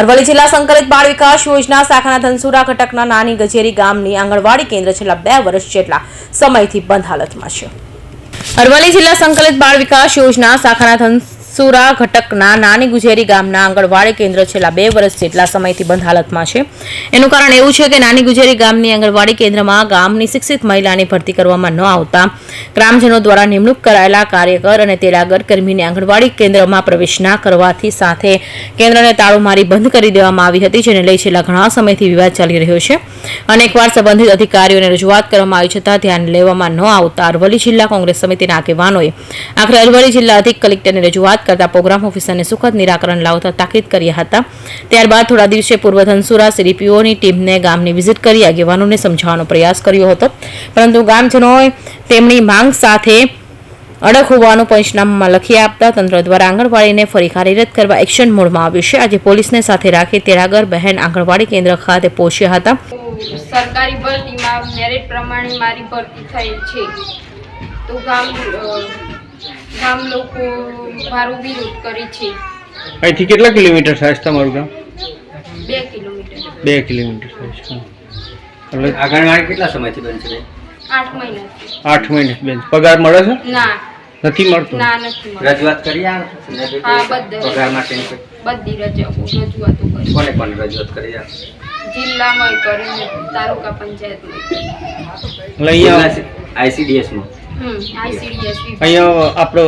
અરવલ્લી જિલ્લા સંકલિત બાળ વિકાસ યોજના શાખાના ધનસુરા ઘટકના નાની ગજેરી ગામની આંગણવાડી કેન્દ્ર છેલ્લા બે વર્ષ જેટલા સમયથી બંધ હાલતમાં છે. અરવલ્લી જિલ્લા સંકલિત બાળ વિકાસ યોજના શાખાના ધનસુરા ઘટકના નાની ગુજેરી ગામના આંગણવાડી કેન્દ્ર છેલ્લા બે વર્ષ જેટલા સમયથી બંધ હાલતમાં છે. એનું કારણ એવું છે કે નાની ગુજેરી ગામની આંગણવાડી કેન્દ્રમાં ગામની શિક્ષિત મહિલાની ભરતી કરવામાં ન આવતા ગ્રામજનો દ્વારા નિમણૂક કરાયેલા કાર્યકર અને તેડાગર કર્મીને આંગણવાડી કેન્દ્રમાં પ્રવેશ ના કરવાથી સાથે કેન્દ્રને તાળું મારી બંધ કરી દેવામાં આવી હતી, જેને લઈ છેલ્લા ઘણા સમયથી વિવાદ ચાલી રહ્યો છે. અનેકવાર સંબંધિત અધિકારીઓને રજૂઆત કરવામાં આવી છતાં ધ્યાન લેવામાં ન આવતા અરવલ્લી જિલ્લા કોંગ્રેસ સમિતિના આગેવાનોએ આખરે અરવલ્લી જિલ્લા અધિક કલેક્ટરને રજૂઆત કરતા પ્રોગ્રામ ઓફિસરને સુખદ નિરાકરણ લાવતા તાકીદ કર્યા હતા. ત્યારબાદ થોડા દિવસે પૂર્વ ધનસુરા સીડીપીઓની ટીમને ગામની વિઝિટ કરી આગેવાનોને સમજાવવાનો પ્રયાસ કર્યો હતો. પરંતુ ગામજનોએ તેમની માંગ સાથે અડગ હોવાનું પંચનામામાં લખી આપતા તંત્ર દ્વારા આંગણવાડીને ફરી કાર્યરત કરવા એક્શન મોડમાં આવ્યું છે. આજે પોલીસને સાથે રાખી તેરાગર બહેન આંગણવાડી કેન્દ્ર ખાતે પહોંચ્યા હતા. સરકારી ભરતીમાં મેરિટ પ્રમાણે મારી ભરતી થયેલ છે. તો ગામ ગામ લોકો મારો વિરોધ કરે છે. અહીંથી કેટલા કિલોમીટર થાય છે તમારું ગામ? બે કિલોમીટર. બે કિલોમીટર થાય. એટલે આંગણવાડી કેટલા સમયથી બંધ છે આઠ મહિનાથી. આઠ મહિના બેન પગાર મળે છે? ના. નથી મળતો? ના નથી રજૂઆત કરી આ હા, બધે. પગાર માટેની બધી રજૂઆતો કરી. કોને કોને રજૂઆત કરી આ? જિલ્લામાં કરીને તાલુકા પંચાયતમાં. લઈ અહીંયા આઈસીડીએસમાં. અહીંયા આપણો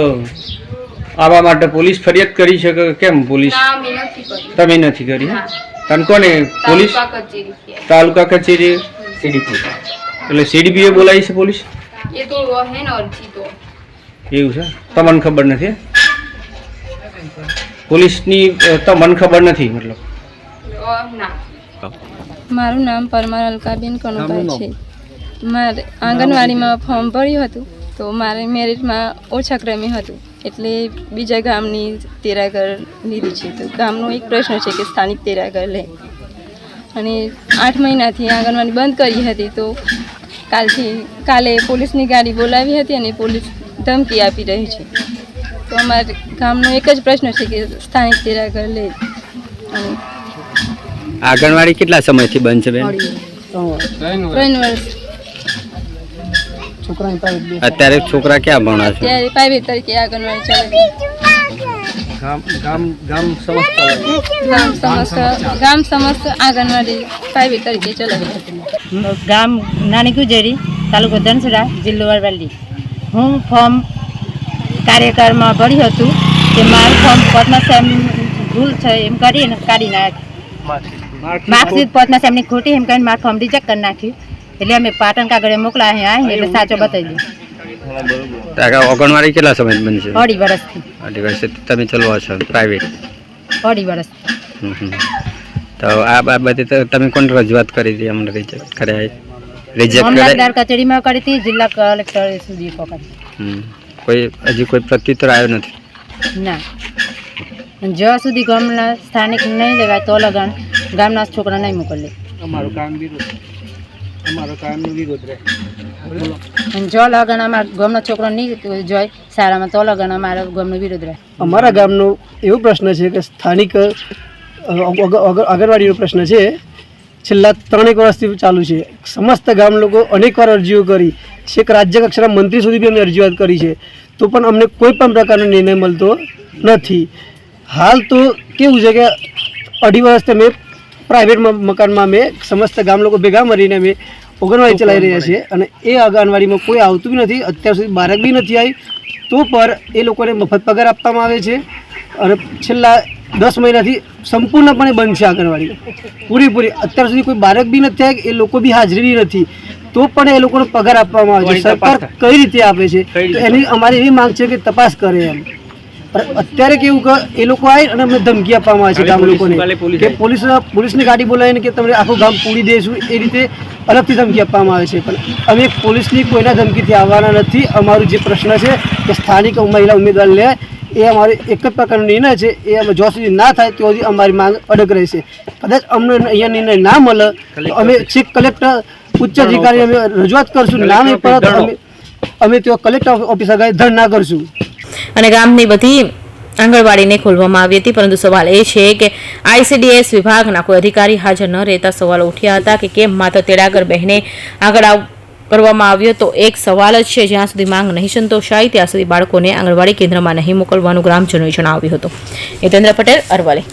આવવા માટે પોલીસ ફરિયાદ કરી છે કે કેમ પોલીસ? તમે નથી કરી તમે તને કોને? પોલીસ? તાલુકા કચેરી છે. તાલુકા કચેરી? સીડીપી એટલે સીડીપીએ બોલાવી છે પોલીસ? એ તો હે ને અરજી તો. એવું છે? તમને ખબર નથી પોલીસની તમને ખબર નથી મતલબ? મારું નામ પરમાર અલકાબેન કનુભાઈ છે. મારે આંગણવાડીમાં ફોર્મ ભર્યું હતું. તો મારે મેરેજમાં ઓછા ક્રમે હતું. એટલે બીજા ગામની તેરાગર લીધી છે. તો ગામનો એક પ્રશ્ન છે કે સ્થાનિક તેરાગર લે. અને આઠ મહિનાથી આંગણવાડી બંધ કરી હતી તો કાલથી કાલે પોલીસની ગાડી બોલાવી હતી અને પોલીસ ધમકી આપી રહી છે. તો અમારે ગામનો એક જ પ્રશ્ન છે કે સ્થાનિક તેરાગર લે. અને આંગણવાડી કેટલા સમયથી બંધ છે બેન? ત્રણ વર્ષ. અત્યારે છોકરા ક્યાં ભણે છે? ત્યારે પ્રાઇવેટ તરીકે આંગણવાડી ચાલે ગામ ગામ ગામ ગામ સમસ્ત ગામ સમસ્ત આંગણવાડી પ્રાઇવેટ તરીકે ચલાવે ગામ નાની ગુજરી તાલુકો ધનસુરા જિલ્લો અરવલ્લી હું ફોર્મ કાર્યકરમાં ભર્યું હતું કે મારું ફોર્મ પદ્મસેમ ભૂલ છે એમ કરીને કાઢી નાખ્યું. માર્કશીટ. પદ્મસેમની ખોટી એમ કરીને મારું ફોર્મ રિજેક્ટ કરી નાખ્યું. એટલે અમે પાટણ કાગળે મોકલા એટલે સાચો બતાવી દઈએ ઓગણવાડી કેટલા સમય બનશે અઢી વર્ષથી. અઢી વર્ષથી. તમે ચલો છો પ્રાઇવેટ અઢી વર્ષથી. તો આ બાબતે તમે કોણ રજૂઆત કરી હતી અમને રિજેક્ટ કર્યા રિજેક્ટ મામલતદાર કચેરીમાં કરી હતી જિલ્લા કલેક્ટર સુધી પકડી. કોઈ હજી કોઈ પ્રત્યુત્તર આવ્યો નથી? ના. જ્યાં સુધી ગામના સ્થાનિક નહીં લેવાય તો લગન ગામના છોકરા નહીં મોકલે. અમારું કામ વિરોધ અમારો કામનો વિરોધ રહે. જો લગન અમારા ગામનો છોકરો નહીં જોય શાળામાં તો લગન અમારા ગામનો વિરોધ રહે. અમારા ગામનો એવો પ્રશ્ન છે કે સ્થાનિક અ, અગ- અગ- આંગણવાડીનો પ્રશ્ન છે. છેલ્લા ત્રણેક વર્ષથી ચાલુ છે. સમસ્ત ગામ લોકો અનેકવાર અરજીઓ કરી. છેક રાજ્ય કક્ષાના મંત્રી સુધી બી અમે રજૂઆત કરી છે. તો પણ અમને કોઈ પણ પ્રકારનો નિર્ણય મળતો નથી. હાલ તો કેવું છે કે અઢી વર્ષથી અમે પ્રાઇવેટ મકાનમાં અમે સમસ્ત ગામ લોકો ભેગા મળીને અમે આંગણવાડી ચલાવી રહ્યા છીએ. અને એ આંગણવાડીમાં કોઈ આવતું બી નથી અત્યાર સુધી બાળક બી નથી આવી. તો પર એ લોકોને મફત પગાર આપવામાં આવે છે. અને છેલ્લા દસ મહિનાથી સંપૂર્ણપણે બંધ છે આંગણવાડી. પૂરેપૂરી. અત્યાર સુધી કોઈ બાળક બી નથી આવ્યા એ લોકો બી હાજરી બી નથી. તો પણ એ લોકોને પગાર આપવામાં આવે છે. સરકાર કઈ રીતે આપે છે? એની અમારી એવી માંગ છે કે તપાસ કરે એમ. પણ અત્યારે કેવું કે એ લોકો આવી અને અમને ધમકી આપવામાં આવે છે ગામ લોકોને. કે પોલીસ પોલીસની ગાડી બોલાવીને કે તમને આખું ગામ પૂરી દઈશું એ રીતે અલગથી ધમકી આપવામાં આવે છે. પણ અમે પોલીસની કોઈના ધમકીથી આવવાના નથી. અમારું જે પ્રશ્ન છે કે સ્થાનિક મહિલા ઉમેદવાર લે એ અમારે એક જ પ્રકારનો નિર્ણય છે. એ અમે જ્યાં સુધી ના થાય ત્યાં સુધી અમારી માંગ અડગ રહેશે કદાચ અમને અહીંયા નિર્ણય ના મળે તો અમે ચીફ કલેક્ટર ઉચ્ચ અધિકારી અમે રજૂઆત કરશું. ના નહીં પડે તો અમે અમે ત્યાં કલેક્ટર ઓફિસ આગળ ધરણા કરશું. અને ગામની બધી આંગણવાડીને ખોલવામાં આવી હતી, પરંતુ સવાલ એ છે કે આઈસીડીએસ વિભાગના કોઈ અધિકારી હાજર ન રહેતા સવાલો ઉઠ્યા હતા કે કેમ? માત્ર તેડાગર બહેને આગળ કરવામાં આવ્યો તો એક સવાલ જ છે, જ્યાં સુધી માંગ નહીં સંતોષાય, ત્યાં સુધી બાળકોને આંગણવાડી કેન્દ્રમાં નહીં મોકલવાનું ગ્રામજનોએ જણાવ્યું હતું. હિતેન્દ્ર પટેલ, અરવલ્લી.